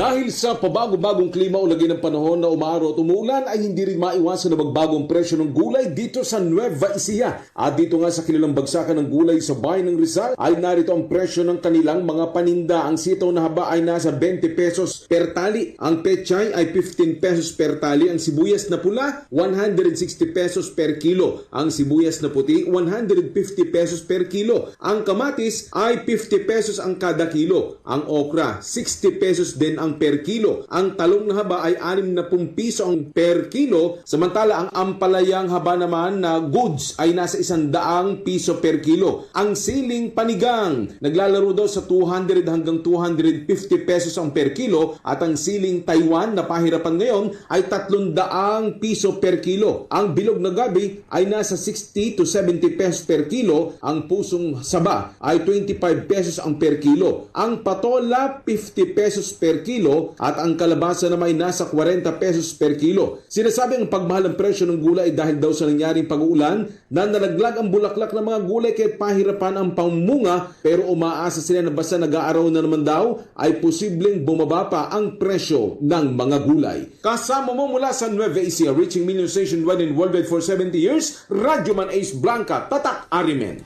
Dahil sa pabago-bagong klima o lagi ng panahon na umaaraw at umuulan ay hindi rin maiwasan na magbagong presyo ng gulay dito sa Nueva Ecija. At dito nga sa kilalang bagsakan ng gulay sa bayan ng Rizal ay narito ang presyo ng kanilang mga paninda. Ang sitaw na haba ay nasa 20 pesos per tali. Ang pechay ay 15 pesos per tali. Ang sibuyas na pula 160 pesos per kilo. Ang sibuyas na puti 150 pesos per kilo. Ang kamatis ay 50 pesos ang kada kilo. Ang okra 60 pesos din ang per kilo. Ang talong na haba ay 60 piso ang per kilo. Samantala ang ampalayang haba naman na goods ay nasa 100 piso per kilo. Ang siling panigang naglalaro daw sa 200 hanggang 250 pesos ang per kilo at ang siling Taiwan na pahirapan ngayon ay 300 piso per kilo. Ang bilog na gabi ay nasa 60 to 70 pesos per kilo. Ang pusong saba ay 25 pesos ang per kilo. Ang patola 50 pesos per kilo at ang kalabasa naman ay nasa 40 pesos per kilo. Sinasabi ang pagmahal ng presyo ng gulay ay dahil daw sa nangyaring pag-uulan na nalaglag ang bulaklak ng mga gulay kaya pahirapan ang pamunga pero umaasa sila na basta nag-aaraw na naman daw ay posibleng bumaba pa ang presyo ng mga gulay. Kasama mo mula sa Nueva Ecija, reaching million station wide and worldwide for 70 years, Radyo Man Ace Blanca, Tatak Arimen.